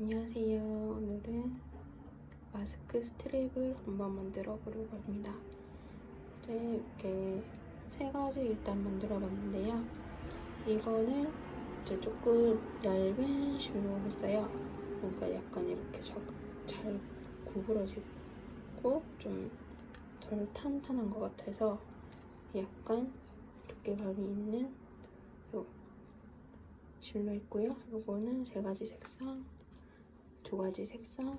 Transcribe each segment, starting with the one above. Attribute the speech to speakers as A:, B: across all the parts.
A: 안녕하세요. 오늘은 마스크 스트랩을 한번 만들어 보려고 합니다. 이제 이렇게 세 가지 일단 만들어 봤는데요. 이거는 이제 조금 얇은 실로 했어요. 그러니까 약간 이렇게 잘, 잘 구부러지고 좀 덜 탄탄한 것 같아서 약간 두께감이 있는 요 실로 있고요. 요거는 세 가지 색상, 두 가지 색상,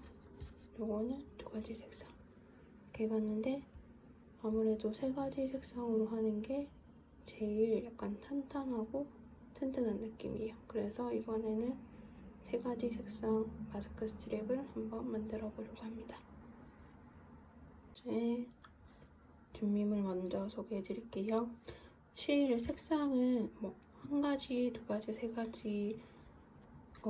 A: 요거는 두 가지 색상 이렇게 해봤는데 아무래도 세 가지 색상으로 하는 게 제일 약간 탄탄하고 튼튼한 느낌이에요. 그래서 이번에는 세 가지 색상 마스크 스트랩을 한번 만들어 보려고 합니다. 제 준비물 먼저 소개해 드릴게요. 실 색상은 뭐 한 가지, 두 가지, 세 가지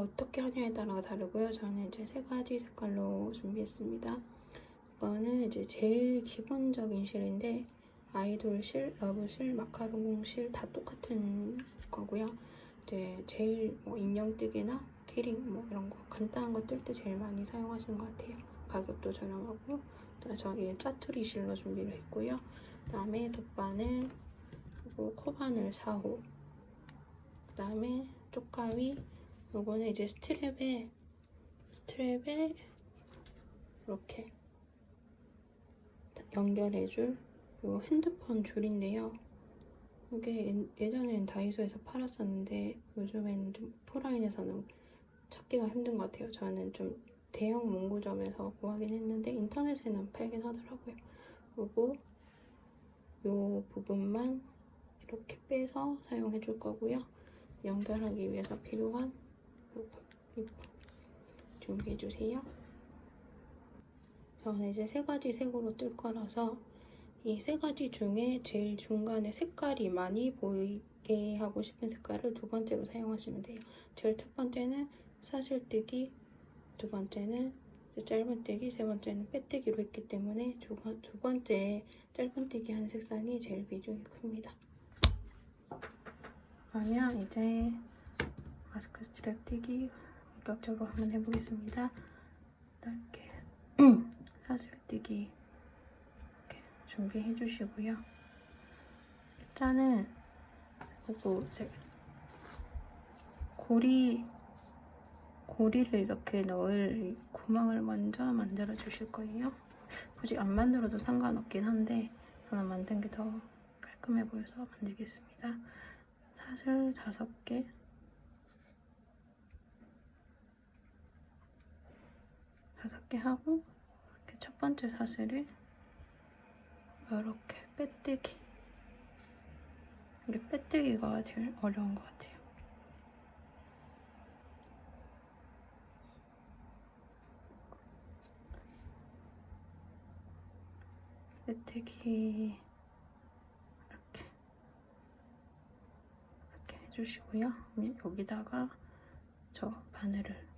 A: 어떻게 하냐에 따라 다르고요. 저는 이제 세 가지 색깔로 준비했습니다. 이거는 이제 제일 기본적인 실인데 아이돌 실, 러브 실, 마카롱 실 다 똑같은 거고요. 이제 제일 뭐 인형뜨기나 키링 뭐 이런 거 간단한 거 뜰 때 제일 많이 사용하시는 것 같아요. 가격도 저렴하고 저희 짜투리 실로 준비를 했고요. 그다음에 돗바늘 그리고 코바늘 4호 그다음에 쪽가위 요거는 이제 스트랩에 스트랩에 이렇게 연결해줄 요 핸드폰 줄인데요. 이게 예- 예전에는 다이소에서 팔았었는데 요즘에는 좀 오프라인에서는 찾기가 힘든 것 같아요. 저는 좀 대형 문구점에서 구하긴 했는데 인터넷에는 팔긴 하더라고요. 그리고 요 부분만 이렇게 빼서 사용해 줄 거고요. 연결하기 위해서 필요한 준비해 주세요. 저는 이제 세 가지 색으로 뜰 거라서 이 세 가지 중에 제일 중간에 색깔이 많이 보이게 하고 싶은 색깔을 두 번째로 사용하시면 돼요. 제일 첫 번째는 사슬뜨기, 두 번째는 짧은뜨기, 세 번째는 빼뜨기로 했기 때문에 두, 번- 두 번째 짧은뜨기 하는 색상이 제일 비중이 큽니다. 그러면 이제 마스크 스트랩 뜨기 본격적으로 한번 해보겠습니다. 이렇게 사슬뜨기 이렇게 준비해 주시고요. 일단은 요거 이제 고리 고리를 이렇게 넣을 이 구멍을 먼저 만들어 주실 거예요. 굳이 안 만들어도 상관없긴 한데 저는 만든 게 더 깔끔해 보여서 만들겠습니다. 사슬 다섯 개 다섯 개 하고 이렇게 첫 번째 사슬을 이렇게 빼뜨기 이게 빼뜨기가 제일 어려운 것 같아요. 빼뜨기 이렇게 이렇게 해주시고요. 여기다가 저 바늘을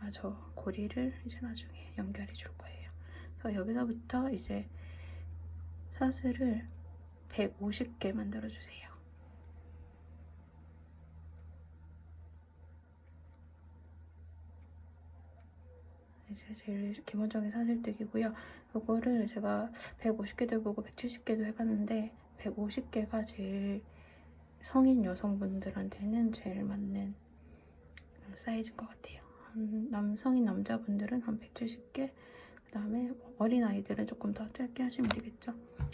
A: 아, 저 고리를 이제 나중에 연결해 줄 거예요. 그래서 여기서부터 이제 사슬을 150개 만들어 주세요. 이제 제일 기본적인 사슬뜨기고요. 이거를 제가 150개도 해보고 170개도 해봤는데 150개가 제일 성인 여성분들한테는 제일 맞는 사이즈인 것 같아요. 한 남성인 남자분들은 한 170개, 그 다음에 어린 아이들은 조금 더 짧게 하시면 되겠죠.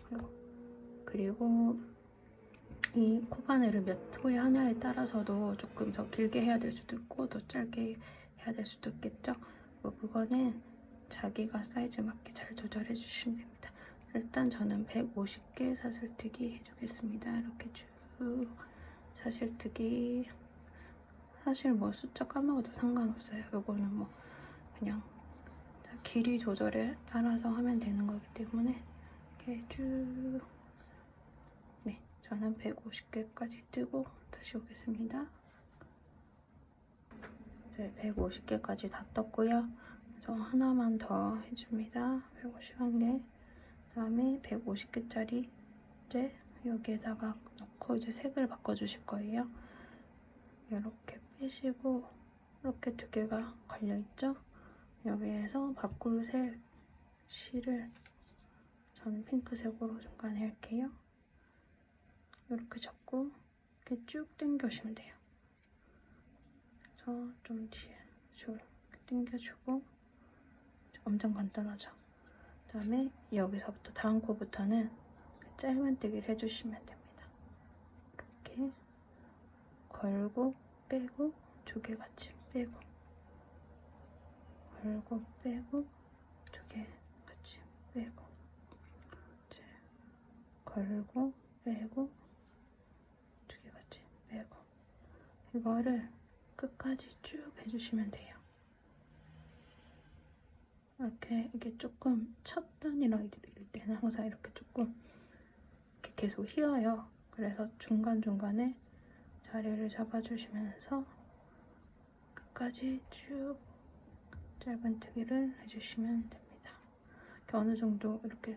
A: 그리고, 그리고 이 코바늘을 몇 호에 하냐에 따라서도 조금 더 길게 해야 될 수도 있고 더 짧게 해야 될 수도 있겠죠. 뭐 그거는 자기가 사이즈 맞게 잘 조절해 주시면 됩니다. 일단 저는 150개 사슬뜨기 해주겠습니다. 이렇게 쭉 사슬뜨기 사실 뭐 숫자 까먹어도 상관없어요. 이거는 뭐 그냥 길이 조절에 따라서 하면 되는 거기 때문에 이렇게 쭉 네, 저는 150개까지 뜨고 다시 오겠습니다. 이제 150개까지 다 떴고요. 그래서 하나만 더 해줍니다. 151개. 그 다음에 150개짜리 이제 여기에다가 넣고 이제 색을 바꿔주실 거예요. 이렇게 빼시고 이렇게 두 개가 갈려 있죠? 여기에서 바꿀 색 실을 저는 핑크색으로 중간에 할게요. 이렇게 잡고 이렇게 쭉 당겨주시면 돼요. 그래서 좀 뒤에 줄 당겨주고 엄청 간단하죠? 그 다음에 여기서부터 다음 코부터는 짧은 뜨기를 해주시면 됩니다. 이렇게 걸고 빼고 두 개 같이 빼고 걸고 빼고 두 개 같이 빼고 이제 걸고 빼고 두 개 같이 빼고 이거를 끝까지 쭉 해주시면 돼요. 이렇게 이게 조금 첫 단이랑 이럴 때는 항상 이렇게 조금 이렇게 계속 휘어요. 그래서 중간중간에 자리를 잡아주시면서 끝까지 쭉 짧은뜨기를 해주시면 됩니다. 이렇게 어느 정도 이렇게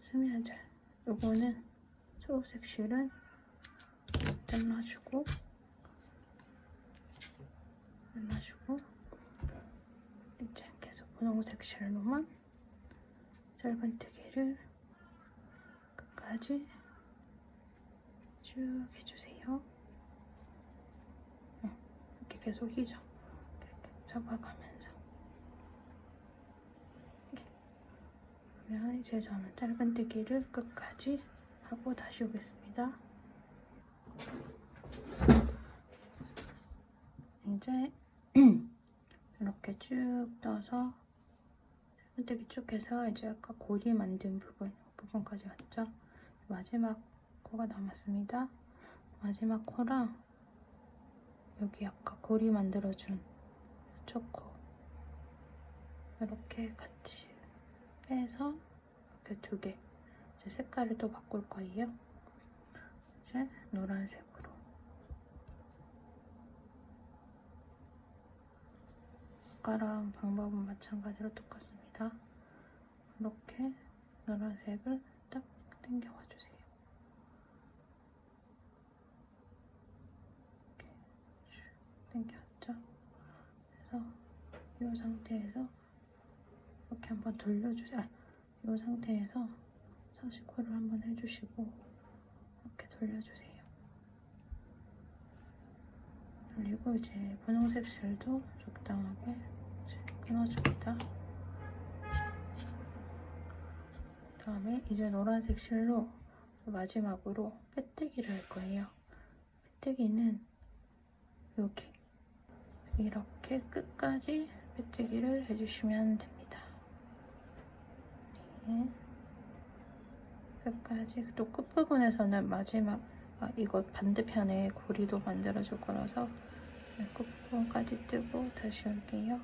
A: 쓰면 잘. 요거는 초록색 실은 잘라주고 잘라주고 이제 계속 분홍색 실로만 짧은뜨기를 끝까지 쭉 해주세요. 이렇게 계속 휘죠. 이렇게 잡아가면서. 이렇게. 그러면 이제 저는 짧은뜨기를 끝까지 하고 다시 오겠습니다. 이제 이렇게 쭉 떠서 짧은뜨기 쭉 해서 이제 아까 고리 만든 부분 부분까지 왔죠. 마지막 코가 남았습니다. 마지막 코랑 여기 아까 고리 만들어준 초코 이렇게 같이 빼서 이렇게 두 개. 이제 색깔을 또 바꿀 거예요. 이제 노란색으로. 아까랑 방법은 마찬가지로 똑같습니다. 이렇게 노란색을 딱 당겨와 주세요. 이렇게 쭉 당겨왔죠? 그래서 이 상태에서 이렇게 한번 돌려주세요. 아, 이 상태에서 서식코를 한번 해주시고 이렇게 돌려주세요. 돌리고 이제 분홍색 실도 적당하게 끊어줍니다. 다음에 이제 노란색 실로 마지막으로 빼뜨기를 할 거예요. 빼뜨기는 여기 이렇게 끝까지 빼뜨기를 해주시면 됩니다. 네. 끝까지 또 끝부분에서는 마지막 아, 이거 반대편에 고리도 만들어줄 거라서 네, 끝부분까지 뜨고 다시 올게요.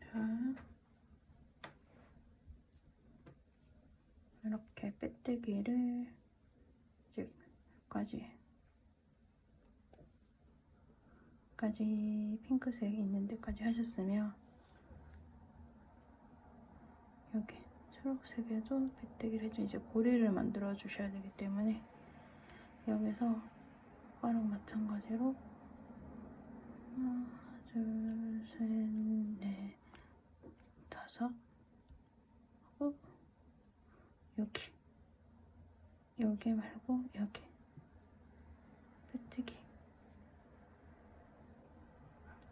A: 자, 이렇게 빼뜨기를 이제까지 까지 핑크색 있는 데까지 하셨으면 여기 초록색에도 빼뜨기를 해줘 이제 고리를 만들어 주셔야 되기 때문에 여기서 아까랑 마찬가지로 하나 둘 셋 넷 다섯 하고 여기. 여기 말고 여기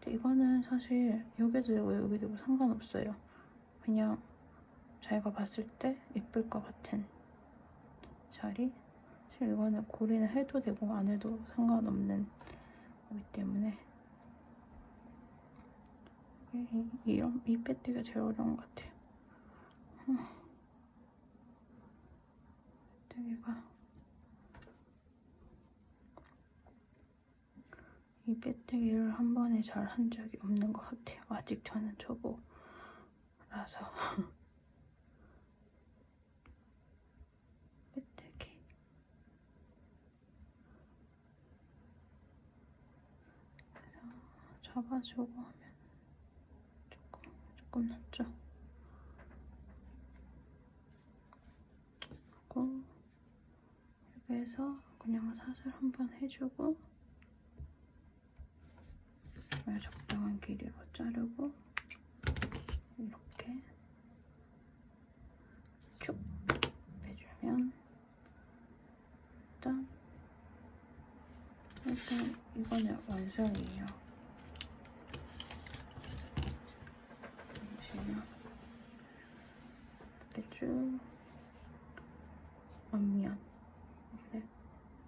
A: 근데 이거는 사실 여기도 되고 여기 되고 상관없어요. 그냥 자기가 봤을 때 예쁠 것 같은 자리? 사실 이거는 고리는 해도 되고 안 해도 상관없는 거기 때문에. 이, 이런 이 빼뜨기가 제일 어려운 것 같아요. 음. 빼뜨기가 이 빼뜨기를 한 번에 잘 한 적이 없는 것 같아요. 아직 저는 초보라서. 빼뜨기. 그래서 잡아주고 하면 조금 조금 낫죠? 하고 그래서 그냥 사슬 한번 해주고 그냥 적당한 길이로 자르고 이렇게 쭉 빼주면 일단 일단 이거는 완성이에요. 보시면 이렇게 쭉 앞면 네.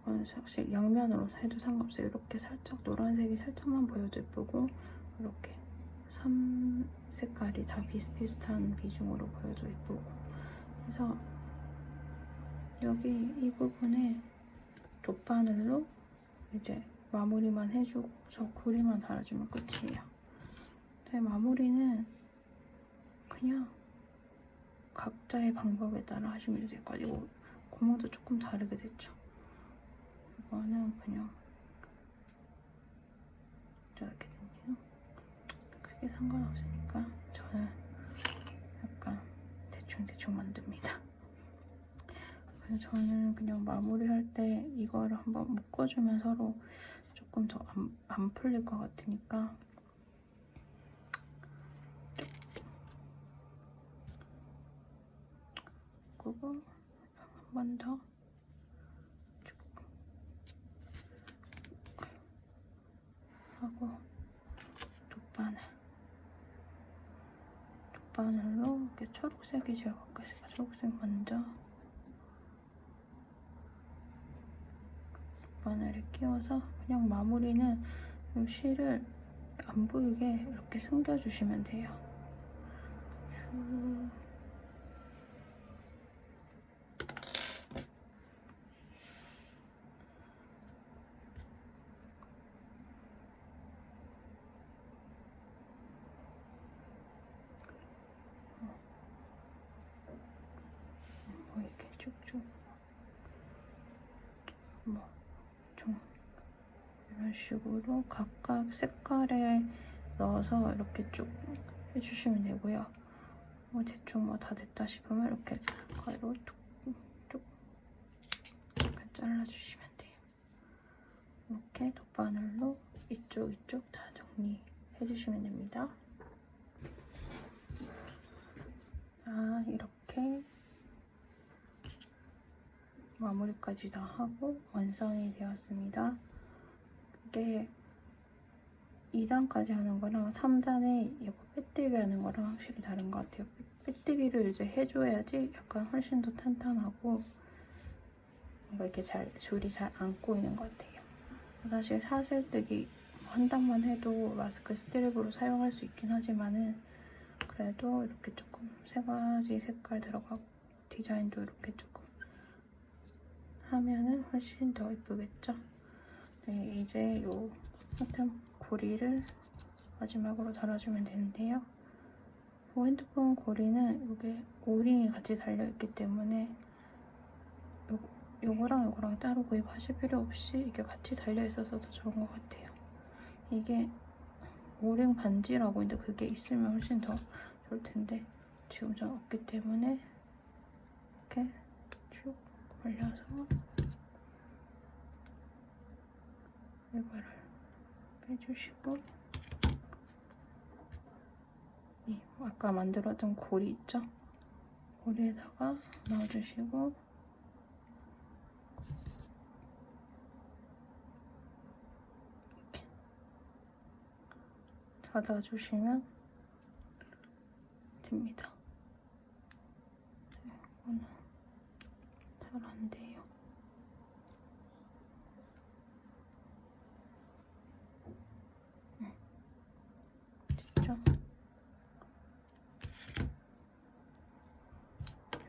A: 이건 사실 양면으로 해도 상관없어요. 이렇게 살짝 노란색이 살짝만 보여도 예쁘고 이렇게 3 색깔이 다 비슷비슷한 비중으로 보여도 예쁘고 그래서 여기 이 부분에 돗바늘로 이제 마무리만 해주고 저 고리만 달아주면 끝이에요. 네, 마무리는 그냥 각자의 방법에 따라 하시면 될 것 같아요. 구멍도 조금 다르게 됐죠. 이거는 그냥 이렇게 됐네요. 크게 상관없으니까 저는 약간 대충대충 만듭니다. 그래서 저는 그냥 마무리할 때 이거를 한번 묶어주면 서로 조금 더 안 안 풀릴 것 같으니까 그리고 한 번 더 쭉 하고 돗바늘 돗바늘로 이렇게 초록색이 제일 가까이 있으니까 초록색 먼저 바늘에 끼워서 그냥 마무리는 이 실을 안 보이게 이렇게 숨겨주시면 돼요. 쭉. 뭐 이렇게 쭉쭉 뭐 좀 이런 식으로 각각 색깔에 넣어서 이렇게 쭉 해주시면 되고요. 뭐 대충 뭐 다 됐다 싶으면 이렇게 가위로 쭉쭉 이렇게 잘라주시면 돼요. 이렇게 돗바늘로 이쪽 이쪽 다 정리해주시면 됩니다. 자 이렇게 마무리까지 다 하고 완성이 되었습니다. 이게 2단까지 하는 거랑 3단에 이거 빼뜨기 하는 거랑 확실히 다른 것 같아요. 빼뜨기를 이제 해줘야지 약간 훨씬 더 탄탄하고 뭔가 이렇게 잘 줄이 잘 안 꼬이는 것 같아요. 사실 사슬뜨기 한 단만 해도 마스크 스트랩으로 사용할 수 있긴 하지만은 그래도 이렇게 조금 세 가지 색깔 들어가고 디자인도 이렇게 조금 하면은 훨씬 더 이쁘겠죠? 네, 이제 요 하여튼 고리를 마지막으로 달아주면 되는데요. 요 핸드폰 고리는 이게 오링이 같이 달려있기 때문에 요, 요거랑 요거랑 따로 구입하실 필요 없이 이게 같이 달려있어서 더 좋은 것 같아요. 이게 오링 반지라고 있는데 그게 있으면 훨씬 더 좋을 텐데 지금 전 없기 때문에 이렇게 쭉 올려서 이거를 빼주시고 이 아까 만들었던 고리 있죠? 고리에다가 넣어주시고 이렇게 닫아주시면 됩니다. 이거는 잘 안 돼요. 됐죠?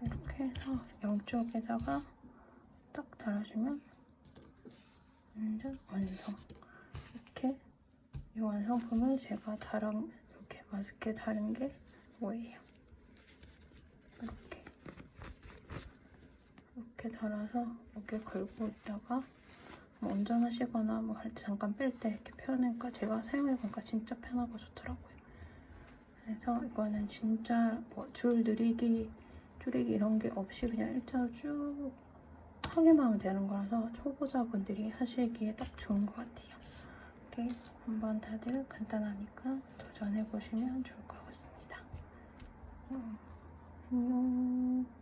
A: 이렇게 해서 양쪽에다가 딱 달아주면 완전 완성. 이렇게 이 완성품을 제가 다른 이렇게 마스크에 다른 게 뭐예요? 이렇게 이렇게 달아서 이렇게 걸고 있다가 뭐 운전하시거나 뭐 할 때 잠깐 뺄 때 이렇게 펴니까 제가 사용해보니까 진짜 편하고 좋더라고요. 그래서 이거는 진짜 뭐 줄 늘리기, 줄이기 이런 게 없이 그냥 일자로 쭉 톡톡이만 하면 되는 거라서 초보자분들이 하시기에 딱 좋은 것 같아요. 이렇게 한번 다들 간단하니까 도전해보시면 좋을 것 같습니다. 음, 안녕.